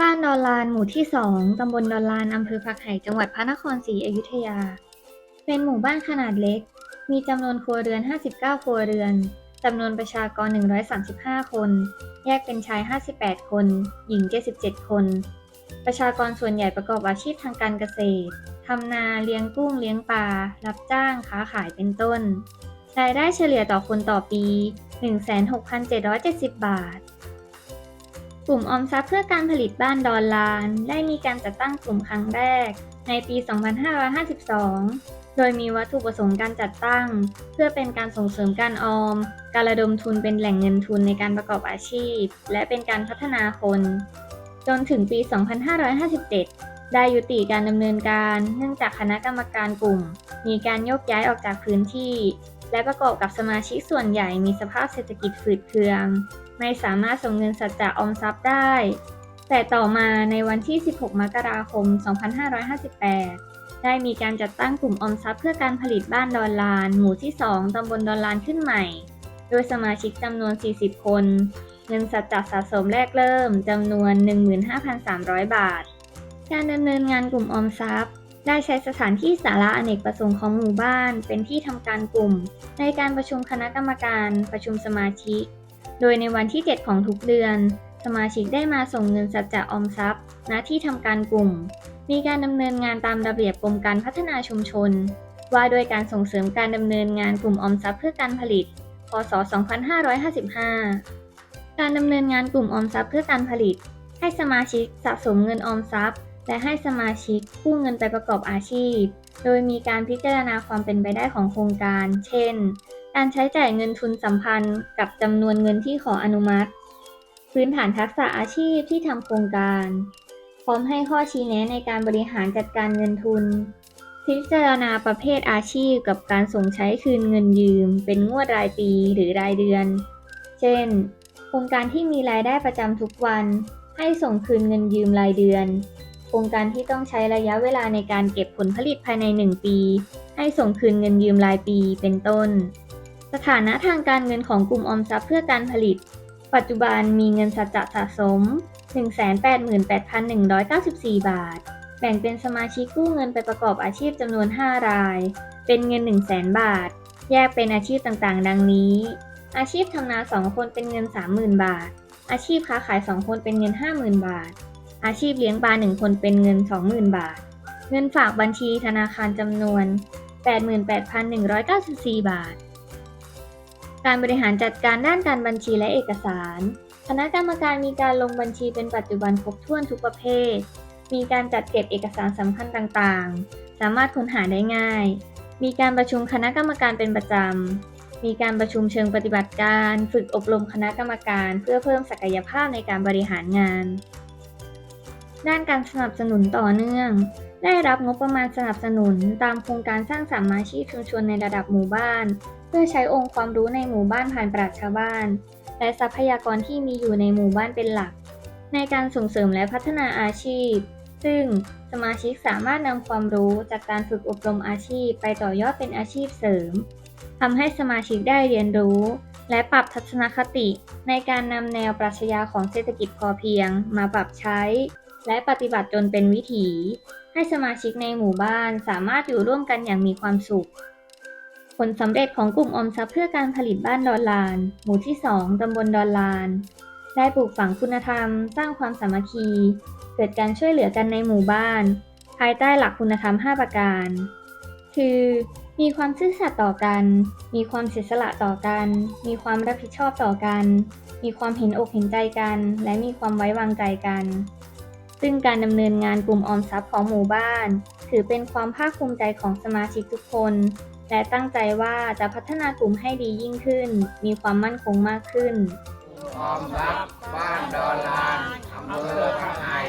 บ้านดอนลานหมู่ที่2ตำบลดอนลานอำเภอผักไห่จังหวัดพระนครศรีอยุธยา เป็นหมู่บ้านขนาดเล็ก มีจำนวนครัวเรือน 59 ครัวเรือนจำนวนประชากร 135 คน แยกเป็นชาย 58 คน หญิง 77 คน ประชากรส่วนใหญ่ประกอบอาชีพทางการเกษตร ทำนาเลี้ยงกุ้งเลี้ยงปลา รับจ้าง ค้าขายเป็นต้น รายได้เฉลี่ยต่อคนต่อปี 16,770 บาท กลุ่มออมทรัพย์เพื่อการผลิตบ้านดอนลาน ได้มีการจัดตั้งกลุ่มครั้งแรก ในปี 2552 โดยมีวัตถุประสงค์การจัดตั้ง เพื่อเป็นการส่งเสริมการออม การระดมทุนเป็นแหล่งเงินทุนในการประกอบอาชีพ และเป็นการพัฒนาคน จนถึงปี 2557 ได้ยุติการดำเนินการ เนื่องจากคณะกรรมการกลุ่ม มีการโยกย้ายออกจากพื้นที่ และประกอบกับสมาชิกส่วนใหญ่มีสภาพเศรษฐกิจฝืดเคือง ไม่สามารถส่งเงินสัจจะออมทรัพย์ได้ แต่ต่อมาในวันที่ 16 มกราคม 2558 ได้มีการจัดตั้งกลุ่มออมทรัพย์เพื่อการผลิตบ้านดอนลาน หมู่ที่ 2 ตำบลดอนลานขึ้นใหม่ โดยสมาชิกจำนวน 40 คน เงินสัจจะสะสมแรกเริ่มจำนวน 15,300 บาท การดำเนินงานกลุ่มออมทรัพย์ได้ใช้สถานที่สาระอเนกประสงค์ของหมู่บ้าน เป็นที่ทำการกลุ่ม ในการประชุมคณะกรรมการ ประชุมสมาชิก โดยในวันที่ 7 ของทุกเดือน สมาชิกได้มาส่งเงินสัจจะออมทรัพย์ ณที่ทำการกลุ่ม มีการดำเนินงานตามระเบียบกรมการพัฒนาชุมชน ว่าด้วยการส่งเสริมการดำเนินงานกลุ่มออมทรัพย์เพื่อการผลิต พศ 2555 การดำเนินงานกลุ่มออมทรัพย์เพื่อการผลิต ให้สมาชิกสะสมเงินออมทรัพย์ และให้สมาชิกกู้เงินไปประกอบอาชีพ โดยมีการพิจารณาความเป็นไปได้ของโครงการ เช่น การใช้จ่ายเงินทุนสัมพันธ์กับจำนวนเงินที่ขออนุมัติ พื้นฐานทักษะอาชีพที่ทำโครงการ พร้อมให้ข้อชี้แนะในการบริหารจัดการเงินทุน พิจารณาประเภทอาชีพกับการส่งใช้คืนเงินยืม เป็นงวดรายปีหรือรายเดือน เช่น โครงการที่มีรายได้ประจำทุกวัน ให้ส่งคืนเงินยืมรายเดือน โครงการที่ต้องใช้ระยะเวลาในการเก็บผลผลิตภายใน 1 ปี ให้ส่งคืนเงินยืมรายปีเป็นต้น สถานะทางการเงินของกลุ่มออมทรัพย์เพื่อการผลิต ปัจจุบันมีเงินสัจจะสะสม 188,194 บาท แบ่งเป็นสมาชิกกู้เงินไปประกอบอาชีพจำนวน 5 ราย เป็นเงิน 100,000 บาท แยกเป็นอาชีพต่างๆ ดังนี้ อาชีพทำนา 2 คนเป็นเงิน 30,000 บาท อาชีพค้าขาย 2 คนเป็นเงิน 50,000 บาท อาชีพเลี้ยงปลา1คนเป็นเงิน 20,000 บาท เงินฝากบัญชีธนาคารจำนวน 88,194 บาท การบริหารจัดการด้านการบัญชีและเอกสาร คณะกรรมการมีการลงบัญชีเป็นปัจจุบันครบถ้วนทุกประเภท มีการจัดเก็บเอกสารสำคัญต่างๆ สามารถค้นหาได้ง่าย มีการประชุมคณะกรรมการเป็นประจำ มีการประชุมเชิงปฏิบัติการ ฝึกอบรมคณะกรรมการ เพื่อเพิ่มศักยภาพในการบริหารงาน ด้านการสนับสนุนต่อเนื่อง ได้รับงบประมาณสนับสนุน ตามโครงการสร้างสามาชีพชุมชนในระดับหมู่บ้าน พื่อใช้องค์ความรู้ในหมู่บ้านผ่านปราชญ์ชาบ้าน และทรัพยากรที่มีอยู่ในหมู่บ้านเป็นหลัก ในการส่งเสริมและพัฒนาอาชีพ ซึ่งสมาชิกสามารถนำความรู้จากการฝึกอบรมอาชีพ ไปต่อยอดเป็นอาชีพเสริมทำให้สมาชิกได้เรียนรู้ และปรับทัศนคติ ในการนำแนวปรัชญาของเศรษฐกิจพอเพียง มาปรับใช้ และปฏิบัติจนเป็นวิถี ให้สมาชิกในหมู่บ้านสามารถอยู่ร่วมกันอย่างมีความสุข ผลสำเร็จของกลุ่มออมทรัพย์เพื่อการผลิตบ้านดอนลาน หมู่ที่ 2 ตำบลดอนลาน ได้ปลูกฝังคุณธรรม สร้างความสามัคคี เกิดการช่วยเหลือกันในหมู่บ้าน ภายใต้หลักคุณธรรม 5 ประการ คือ มีความซื่อสัตย์ต่อกัน มีความเสียสละต่อกัน มีความรับผิดชอบต่อกัน มีความเห็นอกเห็นใจกัน และมีความไว้วางใจกัน ซึ่งการดำเนินงานกลุ่มออมทรัพย์ของหมู่บ้าน ถือเป็นความภาคภูมิใจของสมาชิกทุกคน และตั้งใจว่าจะพัฒนากลุ่มให้ดียิ่งขึ้น มีความมั่นคงมากขึ้นออมรัพย์บ้านดอนลานอำเภอพระไห่